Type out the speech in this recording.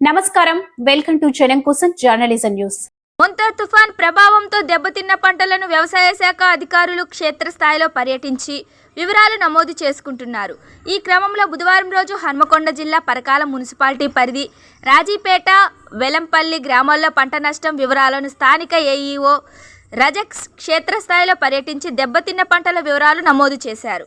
నమస్కారం. Welcome to జనం కోసం జర్నలిజం న్యూస్. ముంతా తుఫాన్ ప్రభావంతో దెబ్బతిన్న పంటలను వ్యవసాయ శాఖ అధికారులు క్షేత్రస్థాయిలో పర్యటించి వివరాలు నమోదు చేసుకుంటున్నారు. ఈ క్రమంలో బుధవారం రోజు హన్మకొండ జిల్లా పరకాల మున్సిపాలిటీ పరిధి రాజీపేట వెలంపల్లి గ్రామాల్లో పంట నష్టం వివరాలను స్థానిక ఏఈఓ రజక్స్ క్షేత్రస్థాయిలో పర్యటించి దెబ్బతిన్న పంటల వివరాలు నమోదు చేశారు.